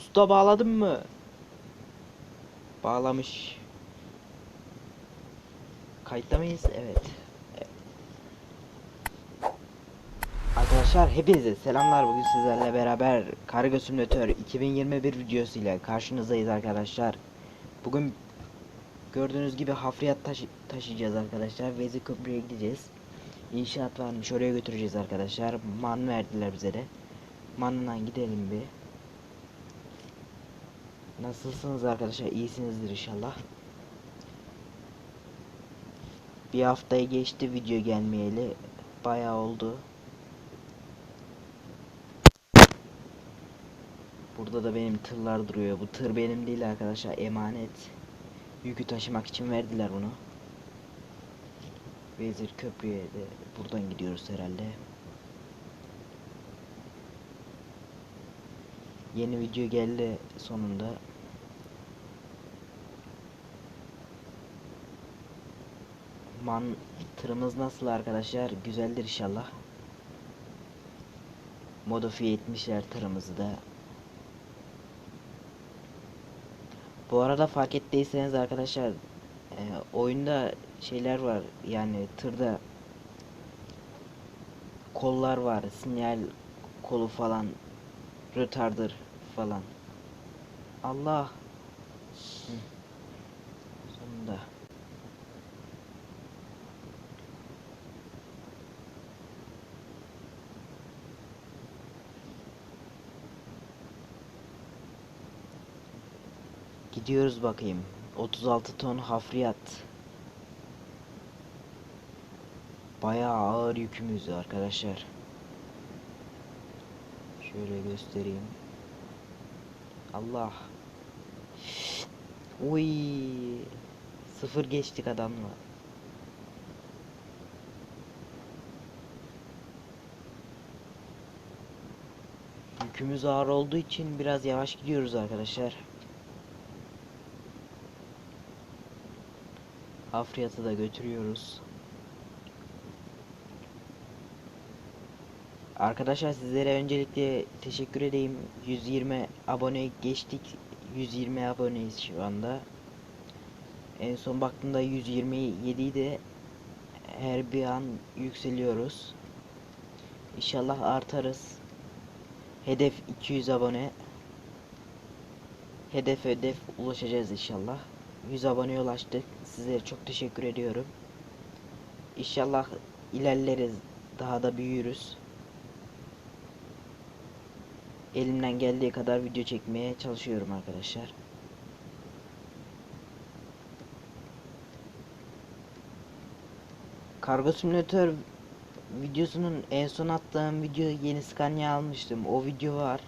Usta bağladın mı? Bağlamış. Kayıtta mıyız? Evet. Evet. Arkadaşlar hepinize selamlar. Bugün sizlerle beraber Kargo Simülatör 2021 videosu ile karşınızdayız arkadaşlar. Bugün gördüğünüz gibi hafriyat taşı taşıyacağız arkadaşlar. Vezi Köprü'ye gideceğiz. İnşaat varmış oraya götüreceğiz arkadaşlar. Man verdiler bize de. Manından gidelim bir. Nasılsınız arkadaşlar? İyisinizdir inşallah. Bir haftayı geçti video gelmeyeli. Bayağı oldu. Burada da benim tırlar duruyor. Bu tır benim değil arkadaşlar. Emanet. Yükü taşımak için verdiler bunu. Vezir Köprü'ye de buradan gidiyoruz herhalde. Yeni video geldi sonunda. Man tırımız nasıl arkadaşlar? Güzeldir inşallah. Modifiye etmişler tırımızı da. Bu arada fark ettiyseniz arkadaşlar e, oyunda şeyler var yani tırda kollar var sinyal kolu falan retarder falan Allah Hı. sonunda Gidiyoruz bakayım. 36 ton hafriyat. Bayağı ağır yükümüz arkadaşlar. Şöyle göstereyim. Allah. Uy. Sıfır geçtik adamla. Yükümüz ağır olduğu için biraz yavaş gidiyoruz arkadaşlar. Hafriyatı da götürüyoruz. Arkadaşlar sizlere öncelikle teşekkür edeyim. 120 abone geçtik. 120 aboneyiz şu anda. En son baktığımda 127 idi. Her bir an yükseliyoruz. İnşallah artarız. Hedef 200 abone. Hedef hedef ulaşacağız inşallah. 100 aboneye ulaştık. Sizlere çok teşekkür ediyorum. İnşallah ilerleriz. Daha da büyürüz. Elimden geldiği kadar video çekmeye çalışıyorum arkadaşlar. Kargo simülatör videosunun en son attığım video yeni Scania almıştım. O video var.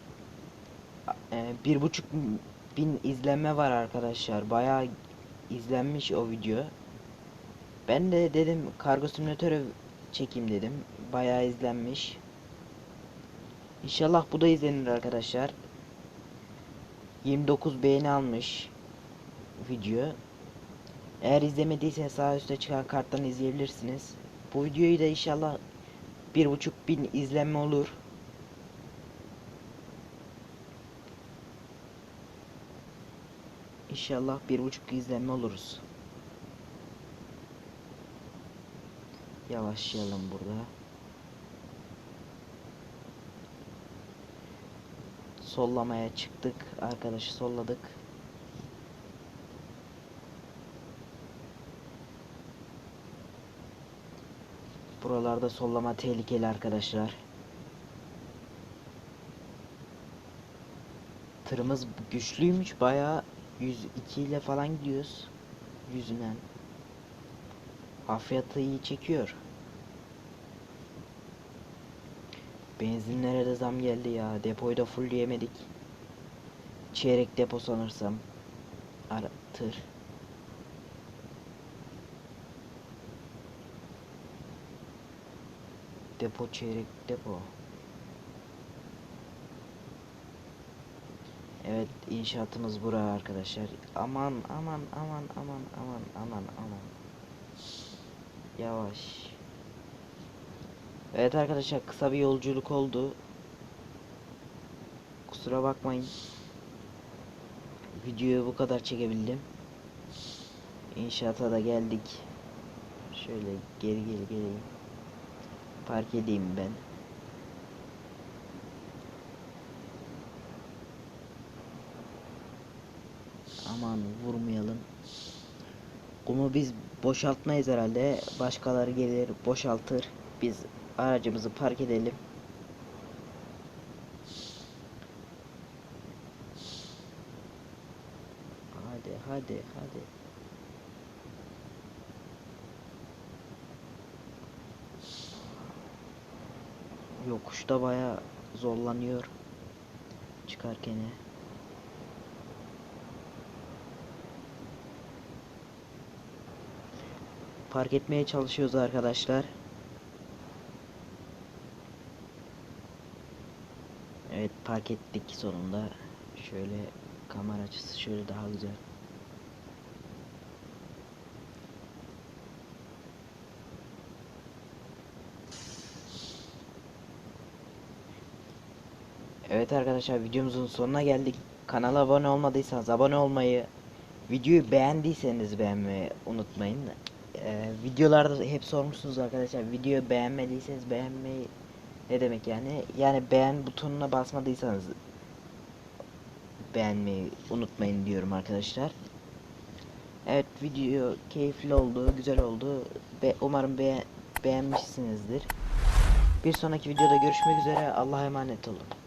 Ee, bir buçuk bin izlenme var arkadaşlar. Bayağı izlenmiş o video. Ben de dedim kargo simülatörü çekeyim dedim. Bayağı izlenmiş. İnşallah bu da izlenir arkadaşlar. 29 beğeni almış video. Eğer izlemediyseniz sağ üstte çıkan karttan izleyebilirsiniz. Bu videoyu da inşallah bir buçuk bin izlenme olur. İnşallah bir buçuk izlenme oluruz. Yavaşlayalım burada. Sollamaya çıktık. Arkadaşı solladık. Buralarda sollama tehlikeli arkadaşlar. Tırımız güçlüymüş bayağı 102 ile falan gidiyoruz. Yüzünden. Hafriyatı iyi çekiyor. Benzinlere de zam geldi ya. Depoyu da fullleyemedik. Çeyrek depo sanırsam. Ara tır. Depo çeyrek depo. Evet inşaatımız bura arkadaşlar. Aman aman aman aman aman aman aman. Yavaş. Evet arkadaşlar kısa bir yolculuk oldu. Kusura bakmayın. videoyu bu kadar çekebildim. İnşaata da geldik. Şöyle geri geri geleyim. Park edeyim ben. Aman vurmayalım. Kumu biz boşaltmayız herhalde. Başkaları gelir boşaltır. Biz aracımızı park edelim. Hadi hadi hadi. Yokuşta baya zorlanıyor çıkarken. Park etmeye çalışıyoruz arkadaşlar. Evet park ettik sonunda. Şöyle kamera açısı şöyle daha güzel. Evet arkadaşlar videomuzun sonuna geldik. Kanala abone olmadıysanız abone olmayı, videoyu beğendiyseniz beğenmeyi unutmayın. Ee, videolarda hep sormuşsunuz arkadaşlar. Videoyu beğenmediyseniz beğenmeyi ne demek yani? Yani beğen butonuna basmadıysanız beğenmeyi unutmayın diyorum arkadaşlar. Evet video keyifli oldu, güzel oldu. Be umarım be beğenmişsinizdir. Bir sonraki videoda görüşmek üzere. Allah'a emanet olun.